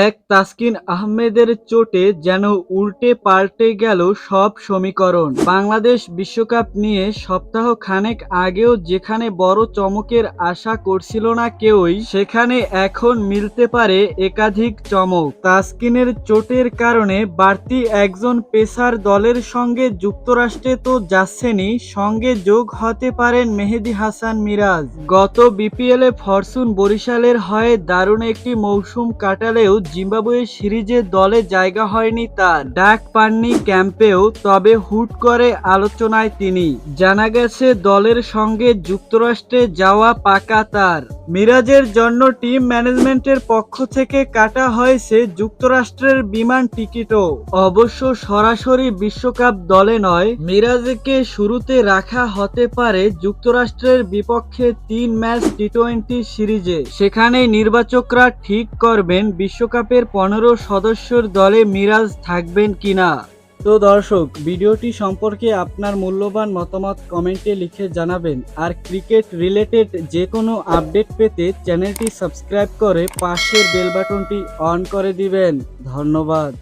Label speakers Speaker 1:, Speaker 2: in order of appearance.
Speaker 1: এক তাসকিন আহমেদের চোটে যেন উল্টে পাল্টে গেল সব সমীকরণ। বাংলাদেশ বিশ্বকাপ নিয়ে সপ্তাহ খানেক আগেও যেখানে বড় চমকের আশা করছিল না কেউই, সেখানে এখন মিলতে পারে একাধিক চমক। তাসকিনের চোটের কারণে বাড়তি একজন পেসার দলের সঙ্গে যুক্তরাষ্ট্রে তো যাচ্ছেনই সঙ্গে যোগ হতে পারেন মেহেদি হাসান মিরাজ। গত বিপিএলে ফরচুন বরিশালের হয়ে দারুণ একটি মৌসুম কাটালেও জিম্বাবুয়ে সিরিজে দলে জায়গা হয়নি তার। ডাক পাননি ক্যাম্পেও, তবে হুট করে আলোচনায় তিনি। জানা গেছে, দলের সঙ্গে যুক্তরাষ্ট্রে যাওয়া পাকা তার। মিরাজের জন্য টিম ম্যানেজমেন্টের পক্ষ থেকে কাটা হয়েছে যুক্তরাষ্ট্রের বিমান টিকিটও। অবশ্য সরাসরি বিশ্বকাপ দলে নয়, মিরাজকে শুরুতে রাখা হতে পারে যুক্তরাষ্ট্রের বিপক্ষে তিন ম্যাচ টি টোয়েন্টি সিরিজে। সেখানেই নির্বাচকরা ঠিক করবেন বিশ্বকাপের পনেরো সদস্যর দলে মিরাজ থাকবেন কিনা? তো দর্শক, ভিডিওটি সম্পর্কে আপনার মূল্যবান মতামত কমেন্টে লিখে জানাবেন। আর ক্রিকেট রিলেটেড যে কোনো আপডেট পেতে চ্যানেলটি সাবস্ক্রাইব করে পাশের বেল বাটনটি অন করে দিবেন। ধন্যবাদ।